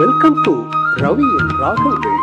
Welcome to ரவியின் ராகங்கள்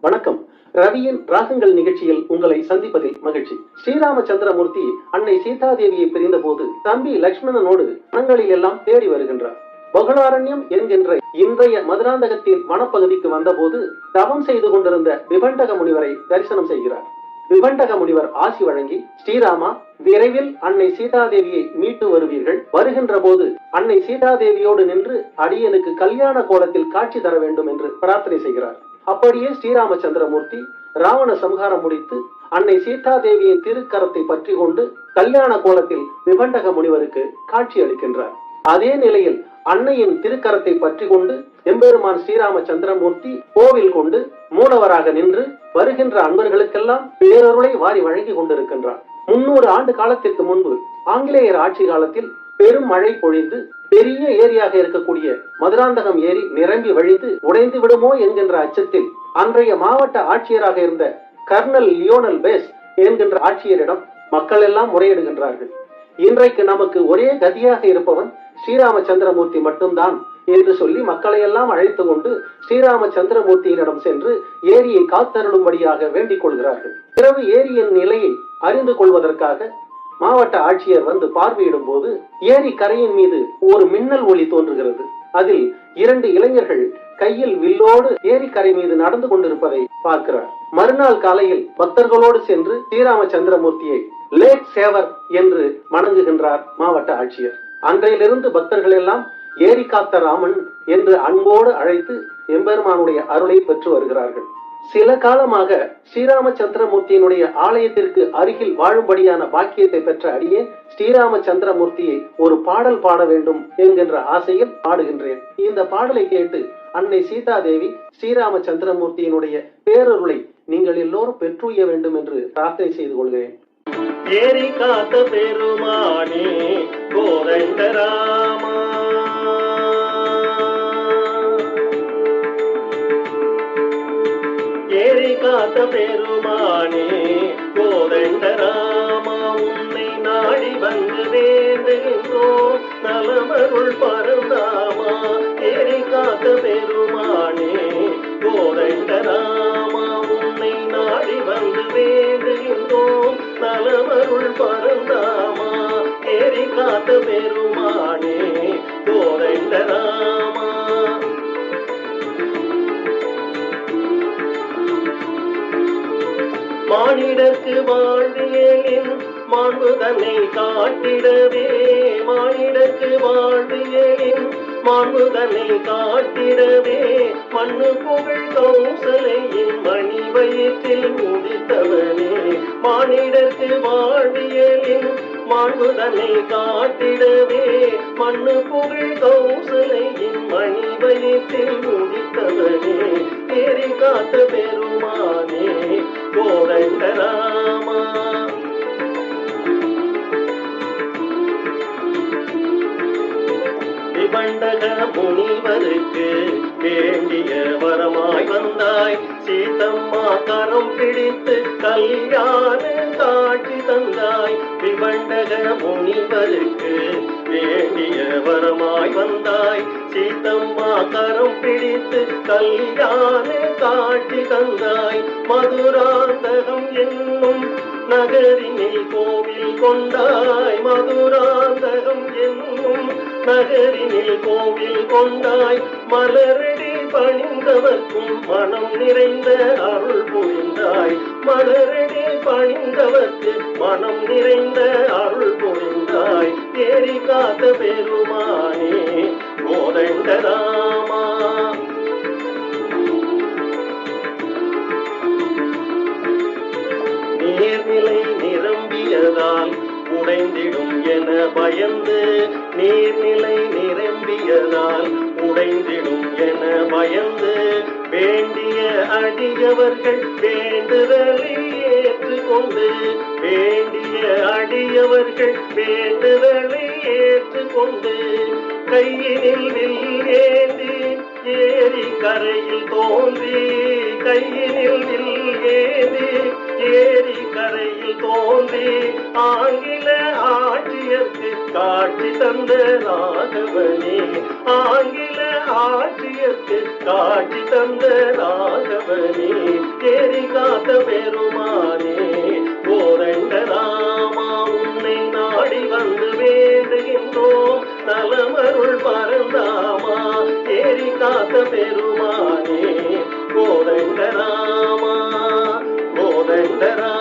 வணக்கம். ரவியின் ராகங்கள் நிகழ்ச்சியில் உங்களை சந்திப்பதில் மகிழ்ச்சி. ஸ்ரீராமச்சந்திரமூர்த்தி அன்னை சீதாதேவியை பிரிந்த போது தம்பி லக்ஷ்மணனோடு மனங்களில் எல்லாம் தேடி வருகின்றார். பகுலாரண்யம் என்கின்ற இன்றைய மதுராந்தகத்தின் வனப்பகுதிக்கு வந்தபோது தவம் செய்து கொண்டிருந்த விபண்டக முனிவரை தரிசனம் செய்கிறார். விபண்டக முனிவர் ஆசி வழங்கி ஸ்ரீராமா விரைவில் அன்னை சீதாதேவியை மீட்டு வருவீர்கள். வருகின்ற போது அன்னை சீதாதேவியோடு நின்று அடியனுக்கு கல்யாண கோலத்தில் காட்சி தர வேண்டும் என்று பிரார்த்தனை செய்கிறார். அப்படியே ஸ்ரீராமச்சந்திரமூர்த்தி ராவண சம்ஹாரம் முடித்து அன்னை சீதாதேவியின் திருக்கரத்தை பற்றி கொண்டு கல்யாண கோலத்தில் விபண்டக முனிவருக்கு காட்சி அளிக்கின்றார். அதே நிலையில் அன்னையின் திருக்கரத்தை பற்றி கொண்டு எம்பெருமான் ஸ்ரீராமச்சந்திரமூர்த்தி கோவில் கொண்டு மூலவராக நின்று வருகின்ற அன்பர்களுக்கெல்லாம் பேரருளை வாரி வழங்கி கொண்டிருக்கின்றார். முன்னூறு ஆண்டு காலத்திற்கு முன்பு ஆங்கிலேயர் ஆட்சி காலத்தில் பெரும் மழை பொழிந்து பெரிய ஏரியாக இருக்கக்கூடிய மதுராந்தகம் ஏரி நிரம்பி வழிந்து உடைந்து விடுமோ என்கின்ற அச்சத்தில் அன்றைய மாவட்ட ஆட்சியராக இருந்த கர்னல் லியோனல் பேஸ் என்கின்ற ஆட்சியரிடம் மக்கள் எல்லாம் முறையிடுகின்றார்கள். இன்றைக்கு நமக்கு ஒரே கதியாக இருப்பவன் ஸ்ரீராமச்சந்திரமூர்த்தி மட்டும்தான் என்று சொல்லி மக்களை எல்லாம் அழைத்து கொண்டு ஸ்ரீராமச்சந்திரமூர்த்தியினிடம் சென்று ஏரியை காத்தருளும்படியாக வேண்டிக் கொள்கிறார்கள். பிறகு ஏரியின் நிலையை அறிந்து கொள்வதற்காக மாவட்ட ஆட்சியர் வந்து பார்வையிடும் போது ஏரி கரையின் மீது ஒரு மின்னல் ஒளி தோன்றுகிறது. அதில் இரண்டு இளைஞர்கள் கையில் வில்லோடு ஏரிக்கரை மீது நடந்து கொண்டிருப்பதை பார்க்கிறார். மறுநாள் காலையில் பக்தர்களோடு சென்று ஸ்ரீராமச்சந்திரமூர்த்தியை லேக் சேவர் என்று வணங்குகின்றார் மாவட்ட ஆட்சியர். அன்றையிலிருந்து பக்தர்கள் எல்லாம் ஏரி காத்த ராமன் என்று அன்போடு அழைத்து எம்பெருமானுடைய அருளை பெற்று வருகிறார்கள். சில காலமாக ஸ்ரீராமச்சந்திரமூர்த்தியினுடைய ஆலயத்திற்கு அருகில் வாழும்படியான பாக்கியத்தை பெற்ற அடியே ஸ்ரீராமச்சந்திரமூர்த்தியை ஒரு பாடல் பாட வேண்டும் என்கின்ற ஆசையில் பாடுகின்றேன். இந்த பாடலை கேட்டு அன்னை சீதாதேவி ஸ்ரீராமச்சந்திரமூர்த்தியினுடைய பேரருளை நீங்கள் எல்லோரும் பெற்றுய வேண்டும் என்று பிரார்த்தனை செய்து கொள்கிறேன். ஏறி காத்த பெருமானே கோதண்டராமா ஏறி காத்த பெருமானே கோதண்டராமா உன்னை நாடி வந்து வேண்டுகின்றோம் நலமருள் பரம பரந்தாமா ஏரி காத்த பெருமானே கோதண்டராமா மானிடர்க்கு வாழ்வியலின் மாண்புதனை காட்டிடவே. மானிடர்க்கு வாழ்வியலின் மாண்புதனை காட்டிடவே. மண்ணு புகழ் கௌசலையின் மணி வயிற்றில் மானிடத்தில் வாழ்வியலின் மாண்புதனை காட்டிடவே. மண்ணு புகழ் கௌசலையின் மணி வயிற்றில் முடித்தவனே. தேரி காத்த பெருமானே கோரண்டராமா மாண்டக முனிவருக்கு வேண்டிய வரமாய் வந்தாய். சீதம்மா கரம் பிடித்து கல்யாண காட்டி தந்தாய். விபண்டக முனிவருக்கு வேண்டிய வரமாய் வந்தாய். சீதம்மா கரம் பிடித்து கல்யாண காட்டி தந்தாய். மதுராந்தகம் என்னும் நகரினில் கோவில் கொண்டாய். மதுராந்தகம் என்னும் நகரினில் கோவில் கொண்டாய் மலரடி பணிந்தவர்க்கும் மனம் நிறைந்த அருள் புரிந்தாய். மலரடி பணிந்தவர்க்கு மனம் நிறைந்த அருள் புரிந்தாய். ஏரி காத்த பெருமானே கோதண்டராமா என பயந்து நீர்நிலை நிரம்பியதால் உடைந்திடும் என பயந்து வேண்டிய அடியவர்கள் வேண்டுதலை ஏற்றுக்கொண்டு வேண்டிய அடியவர்கள் வேண்டுதலை ஏற்றுக்கொண்டு கையினில் வில் ஏந்தி ஏரி கரையில் தோன்றி கையினில் வில் ஏந்தி ஏரி கரையில் தோன்றி ஆங்கில ஆட்சியர்க்கு காட்சி தந்த ராகவனே. ஆங்கில ஆட்சியர்க்கு காட்சி தந்த ராகவனே. தேடி காத்த பெருமானே கோரண்ட ராமா உன்னை நாடி வந்து வேண்டுகின்றோம். நலமருள் பரந்தாமா தேடி காத்த பெருமானே கோரண்ட ராமா கோரண்ட ராமா.